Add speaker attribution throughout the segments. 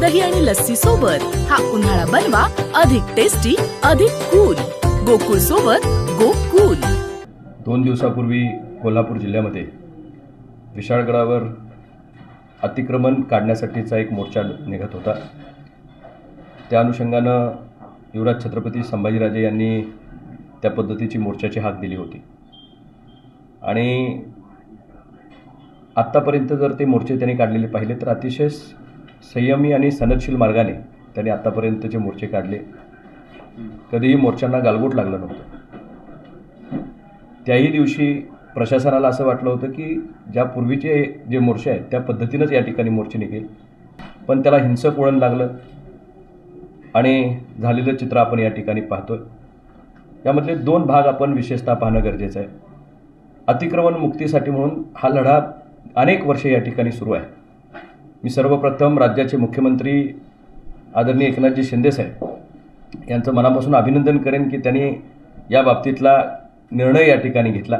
Speaker 1: दही आणि लस्सी सोबत हा उन्हाळा बनवा अधिक टेस्टी अधिक कूल गोकुळ सोबत गोकुल.
Speaker 2: दोन दिवसापूर्वी कोल्हापूर जिल्ह्यामध्ये विशाळगडावर अतिक्रमण काढण्यासाठीचा एक मोर्चा निघत होता. त्या अनुषंगानं युवराज छत्रपती संभाजीराजे यांनी त्या पद्धतीची मोर्चाची हाक दिली होती. आणि आत्तापर्यंत जर ते मोर्चे त्यांनी काढलेले पाहिले तर अतिशय संयमी आणि सनदशील मार्गाने त्यांनी आत्तापर्यंतचे मोर्चे काढले. कधीही मोर्चांना गालबोट लागलं नव्हतं. त्याही दिवशी प्रशासनाला असं वाटलं होतं की ज्या पूर्वीचे जे मोर्चे आहेत त्या पद्धतीनंच या ठिकाणी मोर्चे निघेल. पण त्याला हिंसक वळण लागलं आणि झालेलं चित्र आपण या ठिकाणी पाहतोय. यामधले दोन भाग आपण विशेषतः पाहणं गरजेचं आहे. अतिक्रमण मुक्तीसाठी म्हणून हा लढा अनेक वर्षे या ठिकाणी सुरू आहे. मी सर्वप्रथम राज्याचे मुख्यमंत्री आदरणीय एकनाथजी शिंदेसाहेब यांचं मनापासून अभिनंदन करेन की त्यांनी या बाबतीतला निर्णय या ठिकाणी घेतला.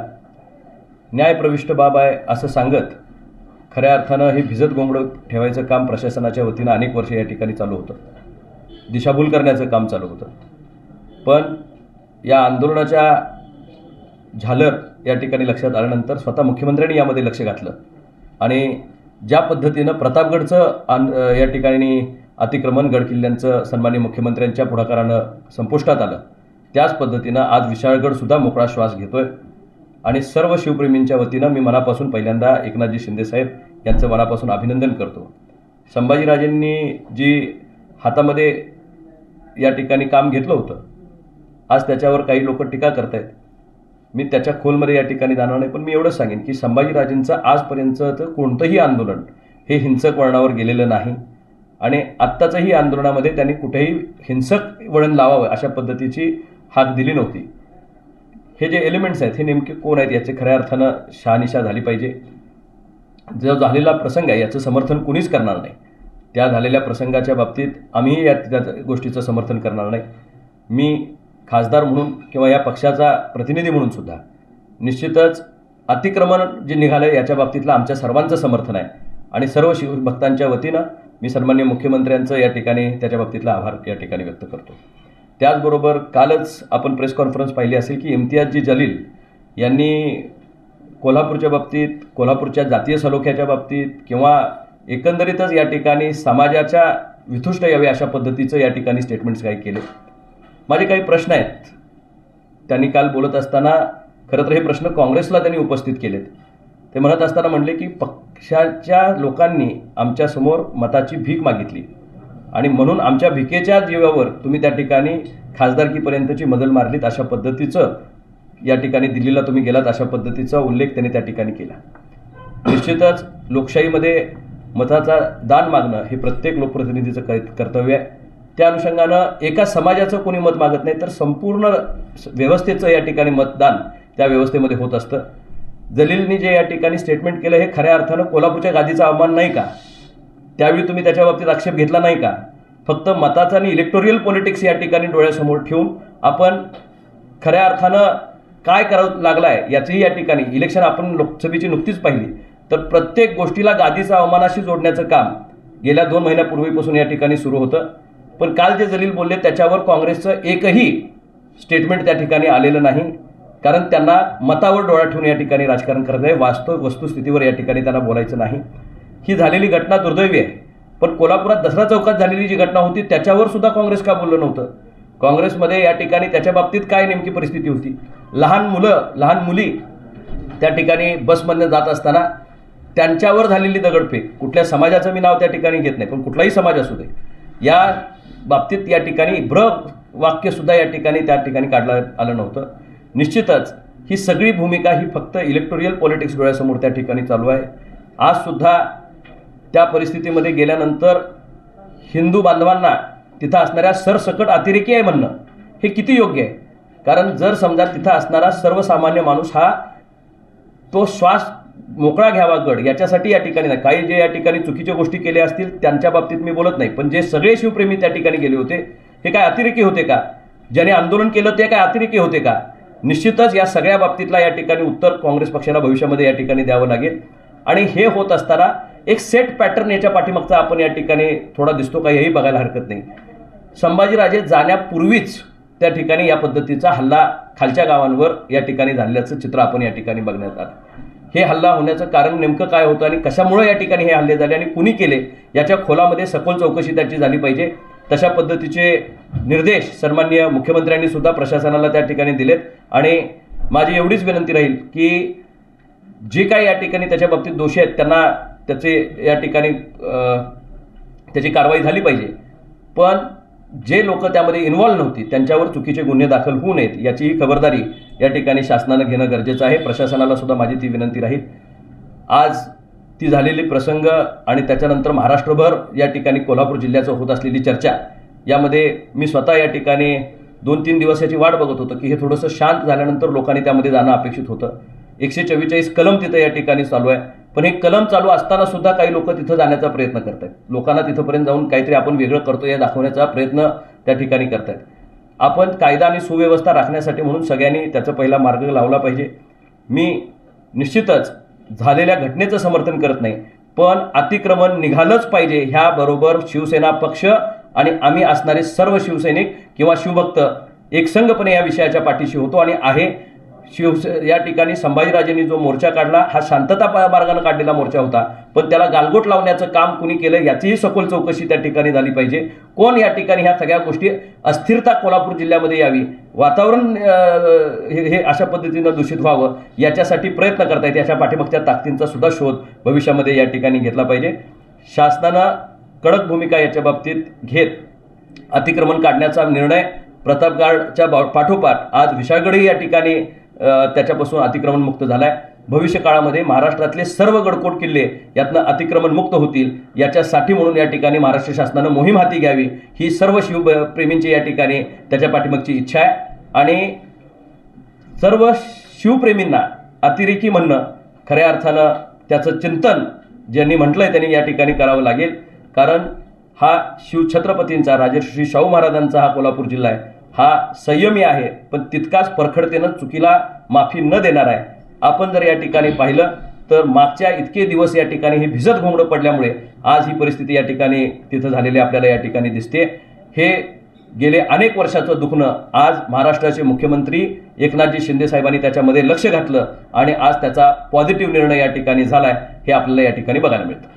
Speaker 2: न्यायप्रविष्ट बाब आहे असं सांगत खऱ्या अर्थानं हे भिजत गोंगडं ठेवायचं काम प्रशासनाच्या वतीनं अनेक वर्ष या ठिकाणी चालू होतं. दिशाभूल करण्याचं काम चालू होतं. पण या आंदोलनाच्या झालर या ठिकाणी लक्षात आल्यानंतर स्वतः मुख्यमंत्र्यांनी यामध्ये लक्ष घातलं आणि ज्या पद्धतीनं प्रतापगडचं आन या ठिकाणी अतिक्रमण गडकिल्ल्यांचं सन्मान्य मुख्यमंत्र्यांच्या पुढाकारानं संपुष्टात आलं त्याच पद्धतीनं आज विशाळगडसुद्धा मोकळा श्वास घेतोय. आणि सर्व शिवप्रेमींच्या वतीनं मी मनापासून पहिल्यांदा एकनाथजी शिंदेसाहेब यांचं मनापासून अभिनंदन करतो. संभाजीराजेंनी जी हातामध्ये या ठिकाणी काम घेतलं होतं आज त्याच्यावर काही लोक टीका करतायत. मी त्याच्या खोलमध्ये या ठिकाणी जाणार नाही पण मी एवढं सांगेन की संभाजीराजेंचं आजपर्यंतचं कोणतंही आंदोलन हे हिंसक वळणावर गेलेलं नाही. आणि आत्ताचंही आंदोलनामध्ये त्यांनी कुठेही हिंसक वळण लावावं अशा पद्धतीची हाक दिली नव्हती. हे जे एलिमेंट्स आहेत हे नेमके कोण आहेत याचे खऱ्या अर्थानं शहानिशा झाली पाहिजे. जो झालेला प्रसंग आहे याचं समर्थन कुणीच करणार नाही. त्या झालेल्या प्रसंगाच्या बाबतीत आम्हीही या त्या गोष्टीचं समर्थन करणार नाही. मी खासदार म्हणून किंवा या पक्षाचा प्रतिनिधी म्हणून सुद्धा. निश्चितच अतिक्रमण जे निघालं याच्या बाबतीतलं आमच्या सर्वांचं समर्थन आहे. आणि सर्व शिवभक्तांच्या वतीनं मी सन्मान्य मुख्यमंत्र्यांचं या ठिकाणी त्याच्या बाबतीतला आभार या ठिकाणी व्यक्त करतो. त्याचबरोबर कालच आपण प्रेस कॉन्फरन्स पाहिली असेल की इम्तियाजजी जलील यांनी कोल्हापूरच्या बाबतीत कोल्हापूरच्या जातीय सलोख्याच्या बाबतीत किंवा एकंदरीतच या ठिकाणी समाजाच्या विथुष्ट यावे अशा पद्धतीचं या ठिकाणी स्टेटमेंट्स काही केले. माझे काही प्रश्न आहेत. त्यांनी काल बोलत असताना खरं तर हे प्रश्न काँग्रेसला त्यांनी उपस्थित केलेत. ते म्हणत असताना म्हणले की पक्षाच्या लोकांनी आमच्यासमोर मताची भीक मागितली. आणि म्हणून आमच्या भिकेच्या जीवावर तुम्ही त्या ठिकाणी खासदारकीपर्यंतची मजल मारलीत अशा पद्धतीचं या ठिकाणी दिल्लीला तुम्ही गेलात अशा पद्धतीचा उल्लेख त्यांनी त्या ठिकाणी केला. निश्चितच लोकशाहीमध्ये मताचा दान मागणं हे प्रत्येक लोकप्रतिनिधीचं कै- कर्तव्य आहे. त्या अनुषंगानं एका समाजाचं कोणी मत मागत नाही तर संपूर्ण व्यवस्थेचं या ठिकाणी मतदान त्या व्यवस्थेमध्ये होत असतं. जलीलनी जे या ठिकाणी स्टेटमेंट केलं हे खऱ्या अर्थानं कोल्हापूरच्या गादीचा अवमान नाही का? त्यावेळी तुम्ही त्याच्या बाबतीत आक्षेप घेतला नाही का? फक्त मताचा आणि इलेक्टोरियल पॉलिटिक्स या ठिकाणी डोळ्यासमोर ठेवून आपण खऱ्या अर्थानं काय करावं लागलाय आहे याचीही या ठिकाणी इलेक्शन आपण लोकसभेची नुकतीच पाहिली. तर प्रत्येक गोष्टीला गादीचा अवमानाशी जोडण्याचं काम गेल्या दोन महिन्यापूर्वीपासून या ठिकाणी सुरू होतं. पण काल जे जलील बोलले त्याच्यावर काँग्रेसचं एकही स्टेटमेंट त्या ठिकाणी आलेलं नाही. कारण त्यांना मतावर डोळा ठेवून या ठिकाणी राजकारण करत आहे. वास्तव वस्तुस्थितीवर या ठिकाणी त्यांना बोलायचं नाही. ही झालेली घटना दुर्दैवी आहे. पण कोल्हापुरात दसरा चौकात झालेली जी घटना होती त्याच्यावर सुद्धा काँग्रेस का बोललं नव्हतं? काँग्रेसमध्ये या ठिकाणी त्याच्या बाबतीत काय नेमकी परिस्थिती होती? लहान मुलं लहान मुली त्या ठिकाणी बसमधनं जात असताना त्यांच्यावर झालेली दगडफेक. कुठल्या समाजाचं मी नाव त्या ठिकाणी घेत नाही पण कुठलाही समाज असू दे. या बाबतीत या ठिकाणी भ्र वाक्यसुद्धा या ठिकाणी त्या ठिकाणी काढलं आलं नव्हतं. निश्चितच ही सगळी भूमिका ही फक्त इलेक्टोरियल पॉलिटिक्स डोळ्यासमोर त्या ठिकाणी चालू आहे. आजसुद्धा त्या परिस्थितीमध्ये गेल्यानंतर हिंदू बांधवांना तिथं असणाऱ्या सरसकट अतिरेकी आहे म्हणणं हे किती योग्य आहे? कारण जर समजा तिथं असणारा सर्वसामान्य माणूस हा तो श्वास मोकळा घ्यावा गड. याच्यासाठी या ठिकाणी नाही. काही जे या ठिकाणी चुकीच्या गोष्टी केल्या असतील त्यांच्या बाबतीत मी बोलत नाही. पण जे सगळे शिवप्रेमी त्या ठिकाणी गेले होते हे काय अतिरेकी होते का? ज्याने आंदोलन केलं ते काय अतिरेकी होते का? निश्चितच या सगळ्या बाबतीतला या ठिकाणी उत्तर काँग्रेस पक्षाला भविष्यामध्ये या ठिकाणी द्यावं लागेल. आणि हे होत असताना एक सेट पॅटर्न याच्या पाठीमागचा आपण या ठिकाणी थोडा दिसतो का हेही बघायला हरकत नाही. संभाजीराजे जाण्यापूर्वीच त्या ठिकाणी या पद्धतीचा हल्ला खालच्या गावांवर या ठिकाणी झाल्याचं चित्र आपण या ठिकाणी बघण्यात आलं. हे हल्ला होण्याचं कारण नेमकं काय होतं आणि कशामुळे या ठिकाणी हे हल्ले झाले आणि कुणी केले याच्या खोलामध्ये सखोल चौकशी त्याची झाली पाहिजे. तशा पद्धतीचे निर्देश सन्मान्य मुख्यमंत्र्यांनी सुद्धा प्रशासनाला त्या ठिकाणी दिलेत. आणि माझी एवढीच विनंती राहील की जे काही या ठिकाणी त्याच्या बाबतीत दोषी आहेत त्यांना त्याचे या ठिकाणी त्याची कारवाई झाली पाहिजे. पण जे लोक त्यामध्ये इन्व्हॉल्व नव्हती त्यांच्यावर चुकीचे गुन्हे दाखल होऊ नयेत याचीही खबरदारी या ठिकाणी शासनानं घेणं गरजेचं आहे. प्रशासनाला सुद्धा माझी ती विनंती राहील. आज ती झालेली प्रसंग आणि त्याच्यानंतर महाराष्ट्रभर या ठिकाणी कोल्हापूर जिल्ह्याचं होत असलेली चर्चा यामध्ये मी स्वतः या ठिकाणी दोन तीन दिवस याची वाट बघत होतो की हे थोडंसं शांत झाल्यानंतर लोकांनी त्यामध्ये जाणं अपेक्षित होतं. एकशे चव्वेचाळीस कलम तिथं या ठिकाणी चालू आहे. पण हे कलम चालू असताना सुद्धा काही लोक तिथं जाण्याचा प्रयत्न करत आहेत लोकांना तिथंपर्यंत जाऊन काहीतरी आपण वेगळं करतो या दाखवण्याचा प्रयत्न त्या ठिकाणी करत आहेत आपण कायदा आणि सुव्यवस्था राखण्यासाठी म्हणून सगळ्यांनी त्याचा पहिला मार्ग लावला पाहिजे. मी निश्चितच झालेल्या घटनेचं समर्थन करत नाही पण अतिक्रमण निघालंच पाहिजे ह्याबरोबर शिवसेना पक्ष आणि आम्ही असणारे सर्व शिवसैनिक किंवा शिवभक्त एकसंघपणे या विषयाच्या पाठीशी होतो आणि आहे. शिवसे या ठिकाणी संभाजीराजेंनी जो मोर्चा काढला हा शांतता मार्गाने काढलेला मोर्चा होता. पण त्याला गालगोट लावण्याचं काम कुणी केलं याचीही सखोल चौकशी त्या ठिकाणी झाली पाहिजे. कोण या ठिकाणी ह्या सगळ्या गोष्टी अस्थिरता कोल्हापूर जिल्ह्यामध्ये यावी? वातावरण हे हे अशा पद्धतीनं दूषित व्हावं याच्यासाठी प्रयत्न करता येते अशा पाठीमागच्या ताकदींचा सुद्धा शोध भविष्यामध्ये या ठिकाणी घेतला पाहिजे. शासनानं कडक भूमिका याच्या बाबतीत घेत अतिक्रमण काढण्याचा निर्णय प्रतापगडच्या बा- पाठोपाठ आज विशाळगडही या ठिकाणी त्याच्यापासून अतिक्रमण मुक्त झालाय. भविष्य काळामध्ये महाराष्ट्रातले सर्व गडकोट किल्ले यातनं अतिक्रमण मुक्त होतील याच्यासाठी म्हणून या ठिकाणी महाराष्ट्र शासनानं मोहीम हाती घ्यावी. ही सर्व शिवप्रेमींची या ठिकाणी त्याच्या पाठीमागची इच्छा आहे. आणि सर्व शिवप्रेमींना अतिरेकी म्हणणं खऱ्या अर्थानं त्याचं चिंतन ज्यांनी म्हटलं आहे त्यांनी या ठिकाणी करावं लागेल. कारण हा शिवछत्रपतींचा राजर्षी शाहू महाराजांचा हा कोल्हापूर जिल्हा आहे. हा संयमी आहे पण तितकाच परखडतेनं चुकीला माफी न देणार आहे. आपण जर या ठिकाणी पाहिलं तर मागच्या इतके दिवस या ठिकाणी हे भिजत घोंगडं पडल्यामुळे आज ही परिस्थिती या ठिकाणी तिथं झालेली आपल्याला या ठिकाणी दिसते. हे गेले अनेक वर्षाचं दुखणं आज महाराष्ट्राचे मुख्यमंत्री एकनाथजी शिंदे साहेबांनी त्याच्यामध्ये लक्ष घातलं आणि आज त्याचा पॉझिटिव्ह निर्णय या ठिकाणी झाला आहे हे आपल्याला या ठिकाणी बघायला मिळतं.